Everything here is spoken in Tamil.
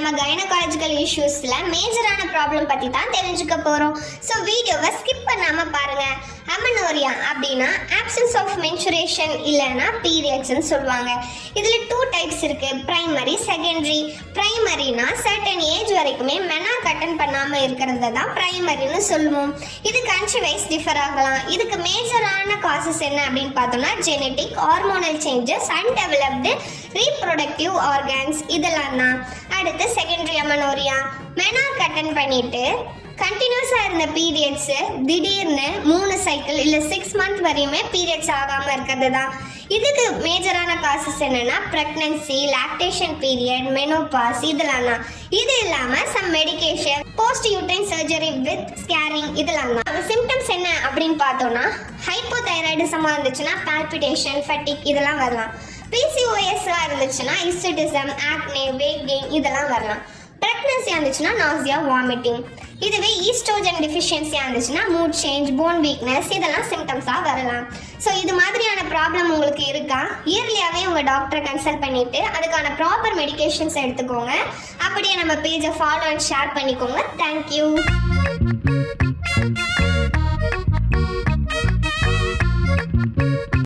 நம்ம கைனகாலஜிக்கல் இஷ்யூஸில் மேஜரான ப்ராப்ளம் பற்றி தான் தெரிஞ்சுக்க போகிறோம் ஸோ வீடியோவை ஸ்கிப் பண்ணாமல் பாருங்கள் அமனோரியா அப்படின்னா ஆப்சன்ஸ் ஆஃப் மென்சுரேஷன் இல்லைன்னா பீரியட்ஸ்னு சொல்லுவாங்க. இதில் டூ டைப்ஸ் இருக்குது ப்ரைமரி செகண்டரி ப்ரைமரினா சர்டன் ஏஜ் வரைக்குமே மெனாக் அட்டன் பண்ணாமல் இருக்கிறது தான் ப்ரைமரின்னு சொல்லுவோம். இது கன்ட்ரி வைஸ் டிஃபர் ஆகலாம். இதுக்கு மேஜரான காசஸ் என்ன அப்படின்னு பார்த்தோம்னா genetic hormonal changes undeveloped reproductive organs இதெல்லாம் தான். அடுத்து செகண்டரி அமனோரியா மெனார் அட்டன் பண்ணிட்டு கண்டினியூஸாக இருந்த பீரியட்ஸு திடீர்னு மூணு சைக்கிள் இல்லை சிக்ஸ் மந்த் வரையுமே பீரியட்ஸ் ஆகாமல் இருக்கிறது தான் இதுக்கு மேஜரான காசஸ் என்னென்னா ப்ரெக்னன்சி லாக்டேஷன் பீரியட் மெனோபாஸ் இதெல்லாம் தான் இது இல்லாமல் some medication post uterine surgery with scarring இதெல்லாம் தான் சிம்டம்ஸ் என்ன அப்படின்னு பார்த்தோம்னா ஹைப்போதைராய்டிசமாக இருந்துச்சுன்னா பால்பிடேஷன் ஃபட்டிக் இதெல்லாம் வரலாம். பிசிஓஎஸ்லாம் இருந்துச்சுன்னா இஸ்டிசம் ஆக்னே வெயிட் கெயின் இதெல்லாம் வரலாம். ப்ரெக்னன்சியாக இருந்துச்சுன்னா நாசியா வாமிட்டிங் இதுவே ஈஸ்ட்ரோஜன் டெஃபிஷியன்சியாக இருந்துச்சுன்னா மூட் சேஞ்ச் போன் வீக்னஸ் இதெல்லாம் சிம்டம்ஸாக வரலாம். ஸோ இது மாதிரியான ப்ராப்ளம் உங்களுக்கு இருக்கா? இயர்லியாகவே உங்கள் டாக்டரை கன்சல்ட் பண்ணிவிட்டு அதுக்கான ப்ராப்பர் மெடிகேஷன்ஸ் எடுத்துக்கோங்க. அப்படியே நம்ம பேஜை ஃபாலோ அண்ட் ஷேர் பண்ணிக்கோங்க. Thank you